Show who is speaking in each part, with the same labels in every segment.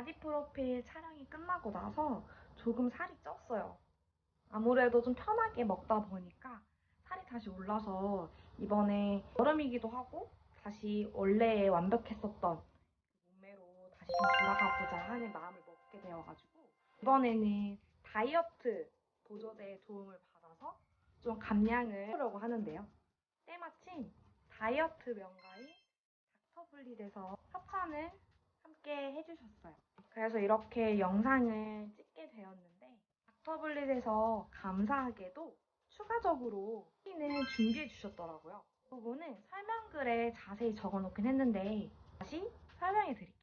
Speaker 1: 바디 프로필 촬영이 끝나고 나서 조금 살이 쪘어요. 아무래도 좀 편하게 먹다 보니까 살이 다시 올라서 이번에 여름이기도 하고 다시 원래 완벽했었던 몸매로 다시 좀 돌아가보자 하는 마음을 먹게 되어가지고 이번에는 다이어트 보조제의 도움을 받아서 좀 감량을 하려고 하는데요. 때마침 다이어트 명가인 닥터블릿에서 협찬을 함께 해주셨어요. 그래서 이렇게 영상을 찍게 되었는데 닥터블릿에서 감사하게도 추가적으로 사진을 준비해 주셨더라고요. 그 부분은 설명글에 자세히 적어놓긴 했는데 다시 설명해 드릴게요.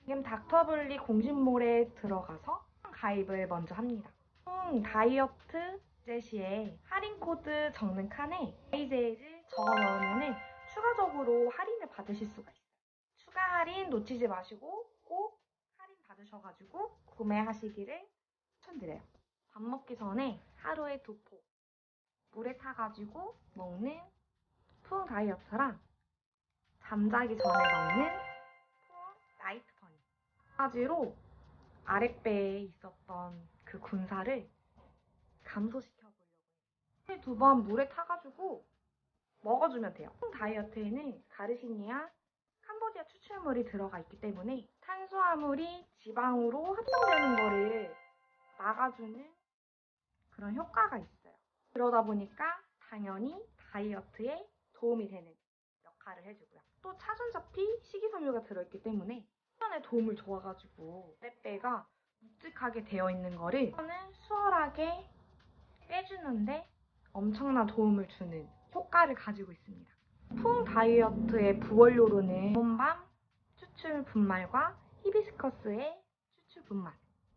Speaker 1: 지금 닥터블릿 공식몰에 들어가서 가입을 먼저 합니다. 총 다이어트 제시에 할인 코드 적는 칸에 아이제이를 적어 넣으면 추가적으로 할인을 받으실 수가 있어요. 추가 할인 놓치지 마시고 꼭 할인 받으셔가지고 구매하시기를 추천드려요. 밥 먹기 전에 하루에 두 포 물에 타가지고 먹는 푸 다이어트랑 잠자기 전에 먹는 푸 나이트 버니 가지로 아랫배에 있었던 그 군살을 감소시켜 보려고 해요. 두 번 물에 타가지고 먹어주면 돼요. 푸 다이어트에는 가르시니아 캄보디아 추출물이 들어가 있기 때문에 탄수화물이 지방으로 합성되는 거를 막아주는 그런 효과가 있어요. 그러다 보니까 당연히 다이어트에 도움이 되는 역할을 해주고요. 또 차전자피 식이섬유가 들어있기 때문에 수면에 도움을 줘가지고 빼빼가 묵직하게 되어 있는 거를 수면을 수월하게 빼주는데 엄청난 도움을 주는 효과를 가지고 있습니다. 풍 다이어트의 부원료로는 본밤 추출 분말과 히비스커스의 추출 분말,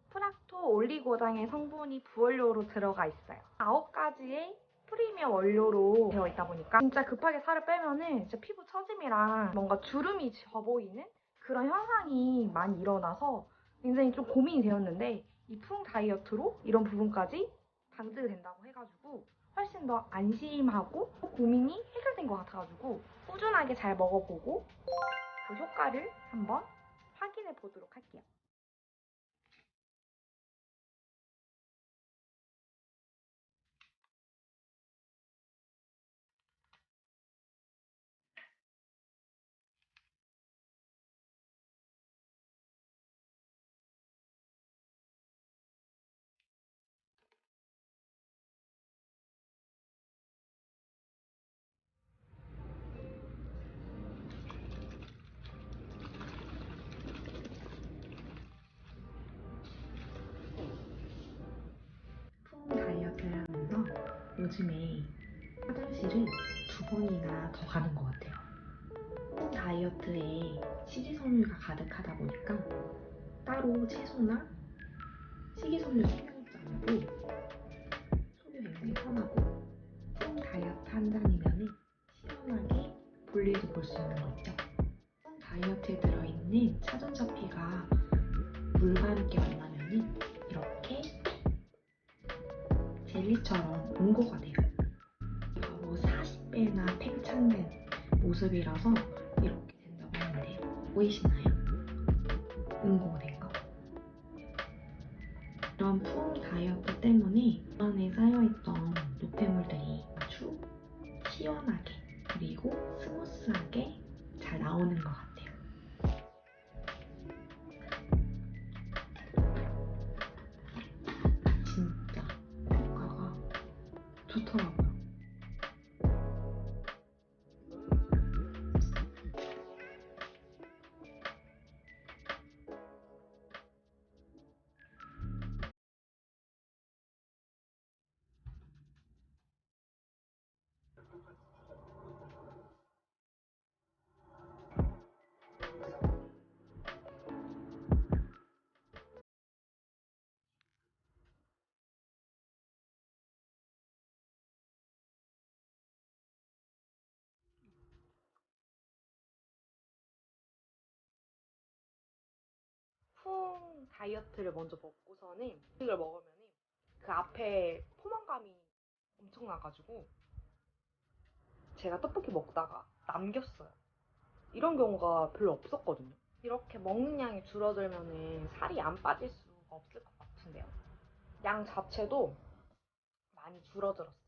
Speaker 1: 프락토 올리고당의 성분이 부원료로 들어가 있어요. 9가지의 프리미엄 원료로 되어 있다 보니까 진짜 급하게 살을 빼면은 진짜 피부 처짐이랑 뭔가 주름이 져 보이는 그런 현상이 많이 일어나서 굉장히 좀 고민이 되었는데 이풍 다이어트로 이런 부분까지 방지가 된다고 해가지고 훨씬 더 안심하고 고민이 것 같아가지고 꾸준하게 잘 먹어보고 그 효과를 한번 확인해 보도록 할게요.
Speaker 2: 요즘에 화장실을 두 번이나 더 가는 것 같아요. 품 다이어트에 식이섬유가 가득하다 보니까 따로 채소나 식이섬유 쓰지 않아도 속이 굉장히 편하고 품 다이어트 한 잔이면 시원하게 볼일도 볼 수 있는 거죠. 품 다이어트에 들어있는 차전자피가 물과 함께 만나면 젤리처럼 응고가 돼요. 바로 40배나 팽창된 모습이라서 이렇게 된다고 하는데 보이시나요? 응고가 된 거. 이런 푸 다이어트 때문에 안에 쌓여있던 노폐물들이 아주 시원하게 그리고 스무스하게 잘 나오는 것 같아요.
Speaker 1: 다이어트를 먼저 먹고서는 음식을 먹으면 그 앞에 포만감이 엄청나가지고 제가 떡볶이 먹다가 남겼어요. 이런 경우가 별로 없었거든요. 이렇게 먹는 양이 줄어들면 살이 안 빠질 수가 없을 것 같은데요. 양 자체도 많이 줄어들었어요.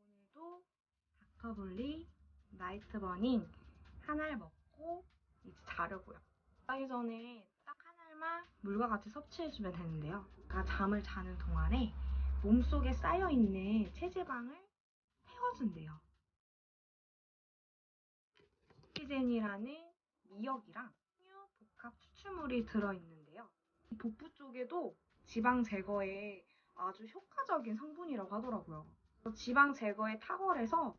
Speaker 1: 오늘도 닥터블리 나이트 버닝 하나를 먹고 이제 자려고요. 자기 전에 딱 한 알만 물과 같이 섭취해주면 되는데요. 제가 잠을 자는 동안에 몸속에 쌓여있는 체지방을 태워준대요. 시젠이라는 미역이랑 흑유 복합 추출물이 들어있는데요. 이 복부 쪽에도 지방 제거에 아주 효과적인 성분이라고 하더라고요. 지방 제거에 탁월해서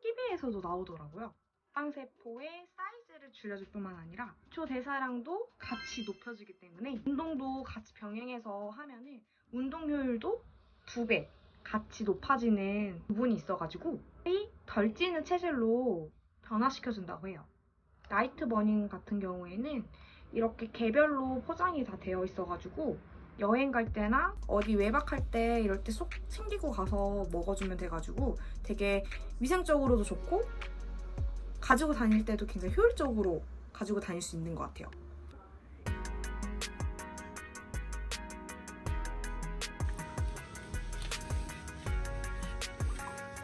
Speaker 1: TV에서도 나오더라고요. 지방세포의 사이즈를 줄여줄 뿐만 아니라 초 대사량도 같이 높여주기 때문에 운동도 같이 병행해서 하면은 운동 효율도 두 배 같이 높아지는 부분이 있어가지고 덜 찌는 체질로 변화시켜준다고 해요. 나이트 버닝 같은 경우에는 이렇게 개별로 포장이 다 되어 있어가지고 여행 갈 때나 어디 외박할 때 이럴 때 쏙 챙기고 가서 먹어주면 돼가지고 되게 위생적으로도 좋고 가지고 다닐 때도 굉장히 효율적으로 가지고 다닐 수 있는 것 같아요.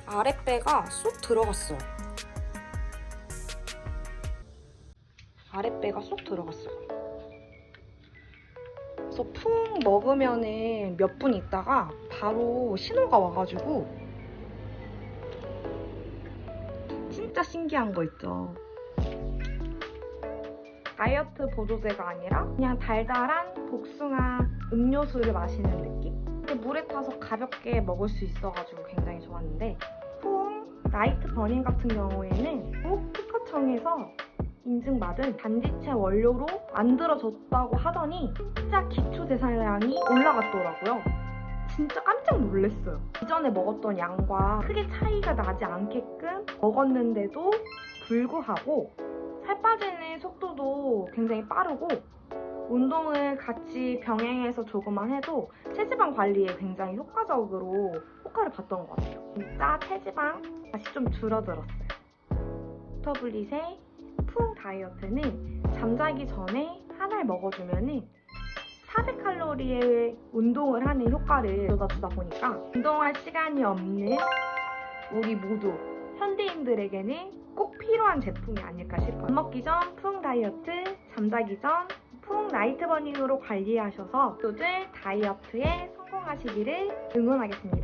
Speaker 1: 아랫배가 쏙 들어갔어요. 아랫배가 쏙 들어갔어요. 푹 먹으면은 몇 분 있다가 바로 신호가 와가지고 진짜 신기한 거 있죠. 다이어트 보조제가 아니라 그냥 달달한 복숭아 음료수를 마시는 느낌? 물에 타서 가볍게 먹을 수 있어가지고 굉장히 좋았는데 푸 나이트 버닝 같은 경우에는 꼭 특허청에서 인증받은 단지체 원료로 만들어졌다고 하더니 진짜 기초 대사량이 올라갔더라고요. 진짜 깜짝 놀랐어요. 이전에 먹었던 양과 크게 차이가 나지 않게끔 먹었는데도 불구하고 살 빠지는 속도도 굉장히 빠르고 운동을 같이 병행해서 조금만 해도 체지방 관리에 굉장히 효과적으로 효과를 봤던 것 같아요. 진짜 체지방 다시 좀 줄어들었어요. 터블릿의 푸 다이어트는 잠자기 전에 하나를 먹어주면은 400칼로리의 운동을 하는 효과를 얻어 주다 보니까 운동할 시간이 없는 우리 모두 현대인들에게는 꼭 필요한 제품이 아닐까 싶어요. 밥 먹기 전푸 다이어트, 잠자기 전푸 나이트 버닝으로 관리하셔서 모두들 다이어트에 성공하시기를 응원하겠습니다.